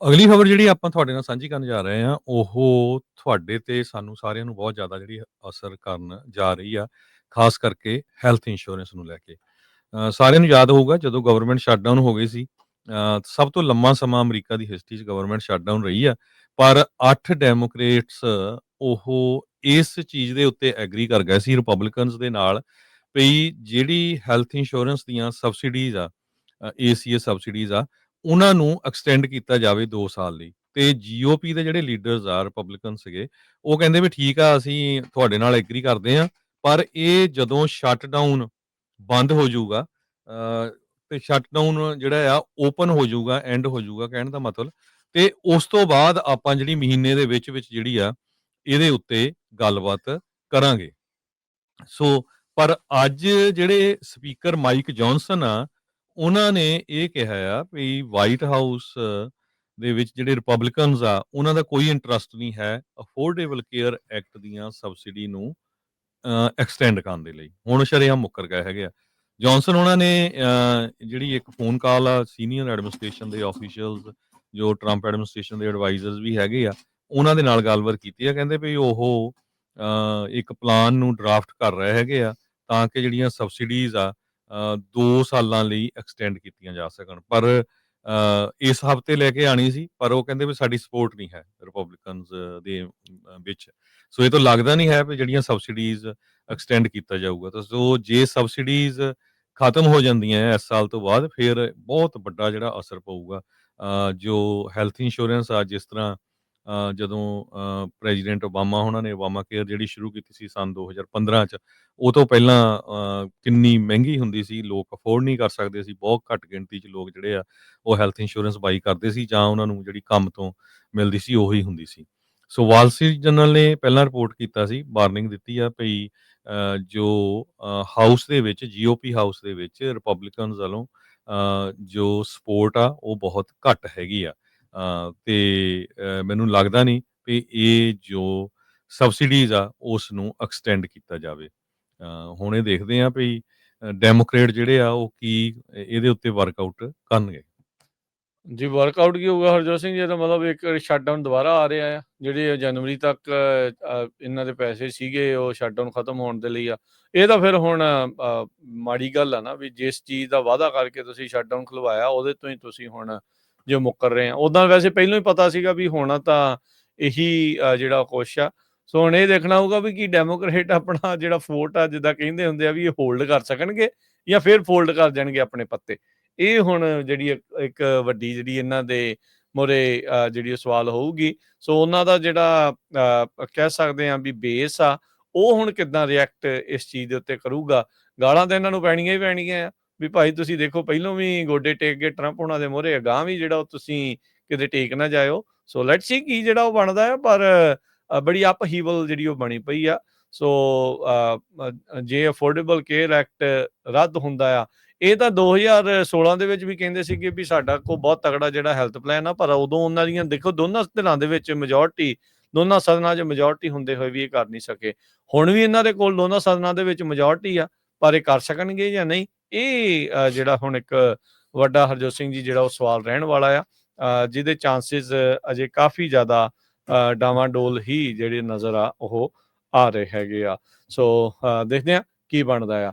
ਅਗਲੀ ਖਬਰ ਜਿਹੜੀ ਆਪਾਂ ਤੁਹਾਡੇ ਨਾਲ ਸਾਂਝੀ ਕਰਨ ਜਾ ਰਹੇ ਹਾਂ, ਉਹ ਤੁਹਾਡੇ ਤੇ ਸਾਨੂੰ ਸਾਰਿਆਂ ਨੂੰ ਬਹੁਤ ਜ਼ਿਆਦਾ ਜਿਹੜੀ ਅਸਰ ਕਰਨ ਜਾ ਰਹੀ ਆ, ਖਾਸ ਕਰਕੇ ਹੈਲਥ ਇੰਸ਼ੋਰੈਂਸ ਨੂੰ ਲੈ ਕੇ। ਸਾਰਿਆਂ ਨੂੰ ਯਾਦ ਹੋਊਗਾ ਜਦੋਂ ਗਵਰਨਮੈਂਟ ਸ਼ਟਡਾਊਨ ਹੋ ਗਈ ਸੀ ਸਭ ਤੋਂ ਲੰਮਾ ਸਮਾਂ ਅਮਰੀਕਾ ਦੀ ਹਿਸਟਰੀ 'ਚ ਗਵਰਨਮੈਂਟ ਸ਼ਟਡਾਊਨ ਰਹੀ ਆ, ਪਰ 8 ਡੈਮੋਕ੍ਰੇਟਸ ਉਹ ਇਸ ਚੀਜ਼ ਦੇ ਉੱਤੇ ਐਗਰੀ ਕਰ ਗਏ ਸੀ ਰਿਪਬਲਿਕਨਸ ਦੇ ਨਾਲ, ਵੀ ਜਿਹੜੀ ਹੈਲਥ ਇੰਸ਼ੋਰੈਂਸ ਦੀਆਂ ਸਬਸਿਡੀਜ਼ ਆ ਏਸੀਏ ਸਬਸਿਡੀਜ਼ ਆ ਉਹਨਾਂ ਨੂੰ ਐਕਸਟੈਂਡ ਕੀਤਾ ਜਾਵੇ 2 ਸਾਲ ਲਈ। ਤੇ ਜੀਓਪੀ ਦੇ ਜਿਹੜੇ ਲੀਡਰਸ ਆ ਰਿਪਬਲਿਕਨ ਸੀਗੇ ਉਹ ਕਹਿੰਦੇ ਵੀ ਠੀਕ ਆ ਅਸੀਂ ਤੁਹਾਡੇ ਨਾਲ ਐਗਰੀ ਕਰਦੇ ਆ ਪਰ ਇਹ ਜਦੋਂ ਸ਼ਟਡਾਊਨ ਬੰਦ ਹੋ ਜਾਊਗਾ ਅ, ਤੇ ਸ਼ਟਡਾਊਨ ਜਿਹੜਾ ਆ ਓਪਨ ਹੋ ਜਾਊਗਾ ਐਂਡ ਹੋ ਜਾਊਗਾ ਕਹਿਣ ਦਾ ਮਤਲਬ ਤੇ ਉਸ ਤੋਂ ਬਾਅਦ ਆਪਾਂ ਜਿਹੜੀ ਮਹੀਨੇ ਦੇ ਵਿੱਚ ਵਿੱਚ ਜਿਹੜੀ ਆ ਇਹਦੇ ਉੱਤੇ ਗੱਲਬਾਤ ਕਰਾਂਗੇ। ਸੋ ਪਰ ਅੱਜ ਜਿਹੜੇ ਸਪੀਕਰ ਮਾਈਕ ਜੌਨਸਨ ਆ ਉਹਨਾਂ ਨੇ ਇਹ ਕਿਹਾ ਆ ਵੀ ਵਾਈਟ ਹਾਊਸ ਦੇ ਵਿੱਚ ਜਿਹੜੇ ਰਿਪਬਲਿਕਨਸ ਆ, ਉਹਨਾਂ ਦਾ ਕੋਈ ਇੰਟਰਸਟ ਨਹੀਂ ਹੈ ਅਫੋਰਡੇਬਲ ਕੇਅਰ ਐਕਟ ਦੀਆਂ ਸਬਸਿਡੀ ਨੂੰ ਐਕਸਟੈਂਡ ਕਰਨ ਦੇ ਲਈ। ਹੁਣ ਸ਼ਰੇਆਮ ਮੁੱਕਰ ਗਏ ਹੈਗੇ ਆ। ਜੌਨਸਨ ਉਹਨਾਂ ਨੇ ਜਿਹੜੀ ਇੱਕ ਫੋਨ ਕਾਲ ਆ ਸੀਨੀਅਰ ਐਡਮਿਨਿਸਟ੍ਰੇਸ਼ਨ ਦੇ ਆਫੀਸ਼ੀਅਲਸ ਜੋ ਟਰੰਪ ਐਡਮਿਨਿਸਟ੍ਰੇਸ਼ਨ ਦੇ ਐਡਵਾਈਜ਼ਰਸ ਵੀ ਹੈਗੇ ਆ, ਉਹਨਾਂ ਦੇ ਨਾਲ ਗੱਲਬਾਤ ਕੀਤੀ ਆ। ਕਹਿੰਦੇ ਵੀ ਉਹ ਇੱਕ ਪਲਾਨ ਨੂੰ ਡਰਾਫਟ ਕਰ ਰਹੇ ਹੈਗੇ ਆ, ਤਾਂ ਕਿ ਜਿਹੜੀਆਂ ਸਬਸਿਡੀਜ਼ ਆ 2 ਸਾਲਾਂ ਲਈ ਐਕਸਟੈਂਡ ਕੀਤੀਆਂ ਜਾ ਸਕਣ। ਪਰ ਇਸ ਹਫ਼ਤੇ ਲੈ ਕੇ ਆਣੀ ਸੀ, ਪਰ ਉਹ ਕਹਿੰਦੇ ਵੀ ਸਾਡੀ ਸਪੋਰਟ ਨਹੀਂ ਹੈ ਰਿਪਬਲਿਕਨਸ ਦੇ ਵਿੱਚ। ਸੋ ਇਹ ਤਾਂ ਲੱਗਦਾ ਨਹੀਂ ਹੈ ਵੀ ਜਿਹੜੀਆਂ ਸਬਸਿਡੀਜ਼ ਐਕਸਟੈਂਡ ਕੀਤਾ ਜਾਊਗਾ। ਤਾਂ ਸੋ ਜੇ ਸਬਸਿਡੀਜ਼ ਖਤਮ ਹੋ ਜਾਂਦੀਆਂ ਹੈ ਇਸ ਸਾਲ ਤੋਂ ਬਾਅਦ, ਫਿਰ ਬਹੁਤ ਵੱਡਾ ਜਿਹੜਾ ਅਸਰ ਪਊਗਾ। ਜੋ ਹੈਲਥ ਇੰਸ਼ੋਰੈਂਸ ਆ, ਜਿਸ ਤਰ੍ਹਾਂ ਜਦੋਂ ਪ੍ਰੈਜ਼ੀਡੈਂਟ ਓਬਾਮਾ ਉਹਨਾਂ ਨੇ, ਓਬਾਮਾ ਕੇਅਰ ਜਿਹੜੀ ਸ਼ੁਰੂ ਕੀਤੀ ਸੀ ਸਨ 2015 ਚ, ਉਹ ਤੋਂ ਪਹਿਲਾਂ ਕਿੰਨੀ ਮਹਿੰਗੀ ਹੁੰਦੀ ਸੀ, ਲੋਕ ਅਫੋਰਡ ਨਹੀਂ ਕਰ ਸਕਦੇ ਸੀ, ਬਹੁਤ ਘੱਟ ਗਿਣਤੀ ਚ ਲੋਕ ਜਿਹੜੇ ਆ, ਉਹ ਹੈਲਥ ਇੰਸ਼ੋਰੈਂਸ ਬਾਈ ਕਰਦੇ ਸੀ ਜਾਂ ਉਹਨਾਂ ਨੂੰ ਜਿਹੜੀ ਕੰਮ ਤੋਂ ਮਿਲਦੀ ਸੀ, ਉਹੀ ਹੁੰਦੀ ਸੀ। ਸੋ ਵਾਲ ਸਟਰੀਟ ਜਰਨਲ ਨੇ ਪਹਿਲਾਂ ਰਿਪੋਰਟ ਕੀਤਾ ਸੀ, ਵਾਰਨਿੰਗ ਦਿੱਤੀ ਆ ਭਈ ਜੋ ਹਾਊਸ ਦੇ ਵਿੱਚ ਜੀਓਪੀ ਹਾਊਸ ਦੇ ਵਿੱਚ ਰਿਪਬਲਿਕਨਸ ਵੱਲੋਂ ਜੋ ਸਪੋਰਟ ਆ, ਉਹ ਬਹੁਤ ਘੱਟ ਹੈਗੀ ਆ। ਤੇ ਮੈਨੂੰ ਲੱਗਦਾ ਨਹੀਂ ਵੀ ਇਹ ਜੋ ਸਬਸਿਡੀਜ਼ ਆ ਉਸ ਨੂੰ ਐਕਸਟੈਂਡ ਕੀਤਾ ਜਾਵੇ। ਹੁਣ ਇਹ ਦੇਖਦੇ ਆ ਵੀ ਡੈਮੋਕ੍ਰੇਟ ਜਿਹੜੇ ਆ, ਉਹ ਕੀ ਇਹਦੇ ਉੱਤੇ ਵਰਕਆਊਟ ਕਰਨਗੇ। ਜੀ ਵਰਕਆਊਟ ਕੀ ਹੋਊਗਾ ਹਰਜੋਤ ਸਿੰਘ? ਜੀ ਇਹਦਾ ਮਤਲਬ ਇੱਕ ਸ਼ਟਡਾਊਨ ਦੁਬਾਰਾ ਆ ਰਿਹਾ ਆ। ਜਿਹੜੇ ਜਨਵਰੀ ਤੱਕ ਇਹਨਾਂ ਦੇ ਪੈਸੇ ਸੀਗੇ, ਉਹ ਸ਼ਟਡਾਊਨ ਖਤਮ ਹੋਣ ਦੇ ਲਈ ਆ। ਇਹ ਤਾਂ ਫਿਰ ਹੁਣ ਮਾੜੀ ਗੱਲ ਆ ਨਾ ਵੀ ਜਿਸ ਚੀਜ਼ ਦਾ ਵਾਅਦਾ ਕਰਕੇ ਤੁਸੀਂ ਸ਼ਟਡਾਊਨ ਖਲਵਾਇਆ, ਉਹਦੇ ਤੋਂ ਹੀ ਤੁਸੀਂ ਹੁਣ ਜੋ ਮੁੱਕਰ ਰਹੇ ਆ। ਉਦਾਂ ਵੈਸੇ ਪਹਿਲਾਂ ਹੀ ਪਤਾ ਸੀਗਾ ਵੀ ਹੋਣਾ ਤਾਂ ਇਹੀ ਜਿਹੜਾ ਕੁਛ ਆ। ਸੋ ਹੁਣ ਇਹ ਦੇਖਣਾ ਹੋਊਗਾ ਵੀ ਕੀ ਡੈਮੋਕ੍ਰੇਟ ਆਪਣਾ ਜਿਹੜਾ ਫੋਰਟ ਆ ਜਿੱਦਾਂ ਕਹਿੰਦੇ ਹੁੰਦੇ ਆ ਵੀ ਇਹ ਹੋਲਡ ਕਰ ਸਕਣਗੇ ਜਾਂ ਫਿਰ ਫੋਲਡ ਕਰ ਜਾਣਗੇ ਆਪਣੇ ਪੱਤੇ। ਇਹ ਹੁਣ ਜਿਹੜੀ ਇੱਕ ਵੱਡੀ ਜਿਹੜੀ ਇਹਨਾਂ ਦੇ ਮੋਰੇ ਜਿਹੜੀ ਸਵਾਲ ਹੋਊਗੀ। ਸੋ ਉਹਨਾਂ ਦਾ ਜਿਹੜਾ ਅ, ਕਹਿ ਸਕਦੇ ਆ ਵੀ ਬੇਸ ਆ ਉਹ ਹੁਣ ਕਿੱਦਾਂ ਰਿਐਕਟ ਇਸ ਚੀਜ਼ ਦੇ ਉੱਤੇ ਕਰੂਗਾ? ਗਾਲਾਂ ਤਾਂ ਇਹਨਾਂ ਨੂੰ ਪੈਣੀਆਂ ਹੀ ਪੈਣੀਆਂ ਆ। ਵੀ ਭਾਈ ਤੁਸੀਂ ਦੇਖੋ, ਪਹਿਲੋਂ ਵੀ ਗੋਡੇ ਟੇਕ ਕੇ ਟਰੰਪ ਉਹਨਾਂ ਦੇ ਮੋਹਰੇ, ਅਗਾਂਹ ਵੀ ਜਿਹੜਾ ਉਹ ਤੁਸੀਂ ਕਿਤੇ ਟੇਕ ਨਾ ਜਾਇਓ। ਸੋ ਲੈਟਸ ਸੀ ਕੀ ਜਿਹੜਾ ਉਹ ਬਣਦਾ ਹੈ ਪਰ ਬੜੀ ਅਪ ਹੀਵਲ ਜਿਹੜੀ ਉਹ ਬਣੀ ਪਈ ਆ। ਸੋ ਜੇ ਅਫੋਰਡੇਬਲ ਕੇਅਰ ਐਕਟ ਰੱਦ ਹੁੰਦਾ ਆ, ਇਹ ਤਾਂ 2016 ਦੇ ਵਿੱਚ ਵੀ ਕਹਿੰਦੇ ਸੀਗੇ ਵੀ ਸਾਡਾ ਕੋ ਬਹੁਤ ਤਗੜਾ ਜਿਹੜਾ ਹੈਲਥ ਪਲਾਨ ਆ, ਪਰ ਉਦੋਂ ਉਹਨਾਂ ਦੀਆਂ, ਦੇਖੋ, ਦੋਨਾਂ ਧਿਰਾਂ ਦੇ ਵਿੱਚ ਮੈਜੋਰਟੀ ਦੋਨਾਂ ਸਦਨਾਂ 'ਚ ਮੈਜੋਰਟੀ ਹੁੰਦੇ ਹੋਏ ਵੀ ਇਹ ਕਰ ਨਹੀਂ ਸਕੇ। ਹੁਣ ਵੀ ਇਹਨਾਂ ਦੇ ਕੋਲ ਦੋਨਾਂ ਸਦਨਾਂ ਦੇ ਵਿੱਚ ਮੈਜੋਰਟੀ ਆ, ਪਰ ਇਹ ਕਰ ਸਕਣਗੇ ਜਾਂ ਨਹੀਂ? ਇਹ ਜਿਹੜਾ ਹੁਣ ਇੱਕ ਵੱਡਾ ਹਰਜੋਤ ਸਿੰਘ ਜੀ ਜਿਹੜਾ ਉਹ ਸਵਾਲ ਰਹਿਣ ਵਾਲਾ ਆ ਜਿਹਦੇ ਚਾਂਸਸ ਅਜੇ ਕਾਫੀ ਜ਼ਿਆਦਾ ਅ, ਡਾਵਾਂਡੋਲ ਹੀ ਜਿਹੜੇ ਨਜ਼ਰ ਆ ਉਹ ਆ ਰਹੇ ਹੈਗੇ ਆ। ਸੋ ਅ, ਦੇਖਦੇ ਆ ਕੀ ਬਣਦਾ ਆ।